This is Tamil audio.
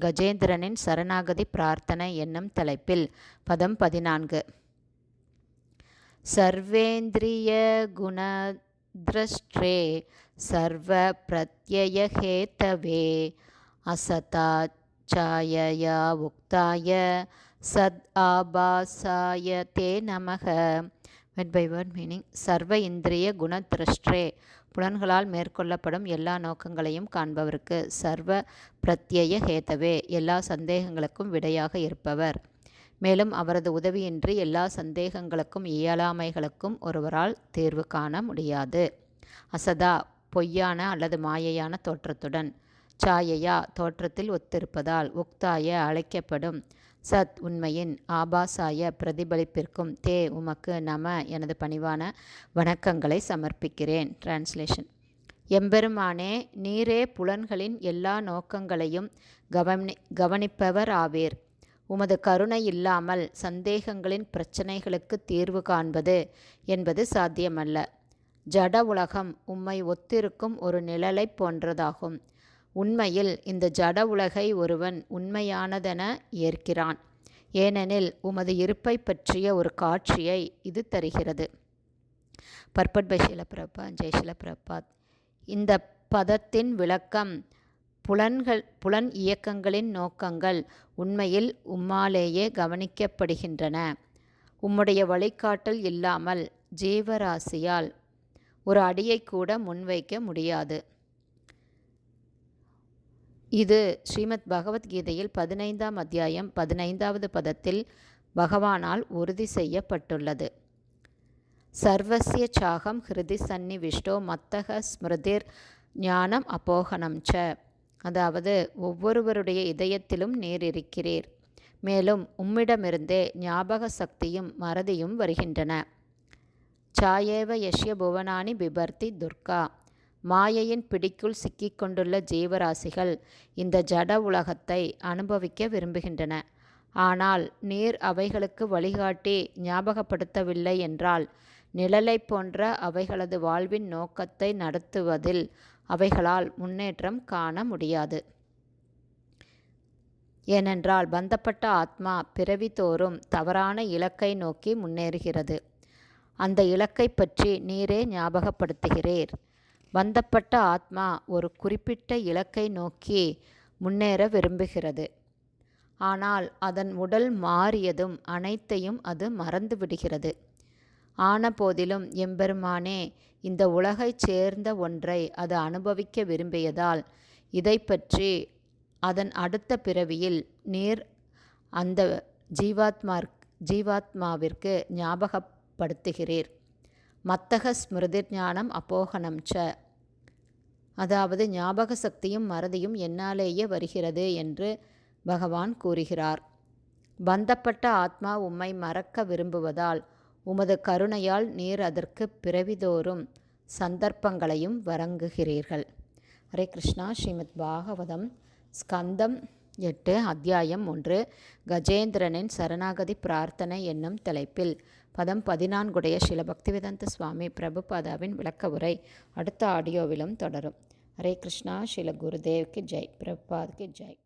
கஜேந்திரனின் சரணாகதி பிரார்த்தனை என்னும் தலைப்பில் பதம் பதினான்கு. சர்வேந்திரிய குணதிரஷ்டே சர்வ பிரத்யயஹேத்தவே அசதாச்சாயயா உக்தாய சத் ஆபாசாய தே நமக. வெட் பை வேர்ட் மீனிங் சர்வ இந்திரிய குணத்ரஷ்டே புலன்களால் மேற்கொள்ளப்படும் எல்லா நோக்கங்களையும் காண்பவருக்கு சர்வ பிரத்யய ஹேதவே எல்லா சந்தேகங்களுக்கும் விடையாக இருப்பவர். மேலும் அவரது உதவியின்றி எல்லா சந்தேகங்களுக்கும் இயலாமைகளுக்கும் ஒருவரால் தீர்வு காண முடியாது. அசதா பொய்யான அல்லது மாயையான தோற்றத்துடன் சாயையா தோற்றத்தில் ஒத்திருப்பதால் உக்தாய அழைக்கப்படும் சத் உண்மையின் ஆபாசாய பிரதிபலிப்பிற்கும் தே உமக்கு நம எனது பணிவான வணக்கங்களை சமர்ப்பிக்கிறேன். டிரான்ஸ்லேஷன் எம்பெருமானே நீரே புலன்களின் எல்லா நோக்கங்களையும் கவனி கவனிப்பவர் ஆவீர். உமது கருணை இல்லாமல் சந்தேகங்களின் பிரச்சனைகளுக்கு தீர்வு காண்பது என்பது சாத்தியமல்ல. ஜட உலகம் உம்மை ஒத்திருக்கும் ஒரு நிழலை போன்றதாகும். உண்மையில் இந்த ஜட உலகை ஒருவன் உண்மையானதென ஏற்கிறான். ஏனெனில் உமது இருப்பை பற்றிய ஒரு காட்சியை இது தருகிறது. பர்பட் பை ஷிலப்பிரபா ஜெய் ஷிலப்பிரபாத் இந்த பதத்தின் விளக்கம் புலன்கள் புலன் இயக்கங்களின் நோக்கங்கள் உண்மையில் உம்மாலேயே கவனிக்கப்படுகின்றன. உம்முடைய வழிகாட்டல் இல்லாமல் ஜீவராசியால் ஒரு அடியை கூட முன்வைக்க முடியாது. இது ஸ்ரீமத் பகவத்கீதையில் பதினைந்தாம் அத்தியாயம் பதினைந்தாவது பதத்தில் பகவானால் உறுதி செய்யப்பட்டுள்ளது. சர்வசிய சாகம் ஹிருதி சன்னிவிஷ்டோ மத்தக ஸ்மிருதிர் ஞானம் அப்போகனம் ச. அதாவது ஒவ்வொருவருடைய இதயத்திலும் நீர் இருக்கிறீர். மேலும் உம்மிடமிருந்தே ஞாபக சக்தியும் மறதியும் வருகின்றன. சாயேவ யஷ்ய புவனானி பிபர்த்தி துர்கா மாயையின் பிடிக்குள் சிக்கிக்கொண்டுள்ள ஜீவராசிகள் இந்த ஜட உலகத்தை அனுபவிக்க விரும்புகின்றன. ஆனால் நீர் அவைகளுக்கு வழிகாட்டி ஞாபகப்படுத்தவில்லை என்றால் நிழலை போன்ற அவைகளது வாழ்வின் நோக்கத்தை நடத்துவதில் அவைகளால் முன்னேற்றம் காண முடியாது. ஏனென்றால் பந்தப்பட்ட ஆத்மா பிறவி தோறும் தவறான இலக்கை நோக்கி முன்னேறுகிறது. அந்த இலக்கை பற்றி நீரே ஞாபகப்படுத்துகிறீர். பந்தப்பட்ட ஆத்மா ஒரு குறிப்பிட்ட இலக்கை நோக்கி முன்னேற விரும்புகிறது. ஆனால் அதன் உடல் மாறியதும் அனைத்தையும் அது மறந்து விடுகிறது. ஆன போதிலும் எம்பெருமானே இந்த உலகைச் சேர்ந்த ஒன்றை அது அனுபவிக்க விரும்பியதால் இதை பற்றி அதன் அடுத்த பிறவியில் நீர் அந்த ஜீவாத்மா ஜீவாத்மாவிற்கு ஞாபகப்படுத்துகிறீர். மத்தக ஸ்மிருதி ஞானம் அப்போகனம் ச. அதாவது ஞாபக சக்தியும் மறதியும் என்னாலேயே வருகிறது என்று பகவான் கூறுகிறார். பந்தப்பட்ட ஆத்மா உம்மை மறக்க விரும்புவதால் உமது கருணையால் நீர் அதற்கு பிறவிதோறும் சந்தர்ப்பங்களையும் வழங்குகிறீர்கள். ஹரே கிருஷ்ணா ஸ்ரீமத் பாகவதம் ஸ்கந்தம் எட்டு அத்தியாயம் ஒன்று கஜேந்திரனின் சரணாகதி பிரார்த்தனை என்னும் தலைப்பில் பதம் பதினான்குடைய சில பக்திவேதந்த சுவாமி பிரபுபாதாவின் விளக்க உரை அடுத்த ஆடியோவிலும் தொடரும். ஹரே கிருஷ்ணா ஸ்ரீல குருதேவ்க்கு ஜெய். பிரபுபாத்க்கு ஜெய்.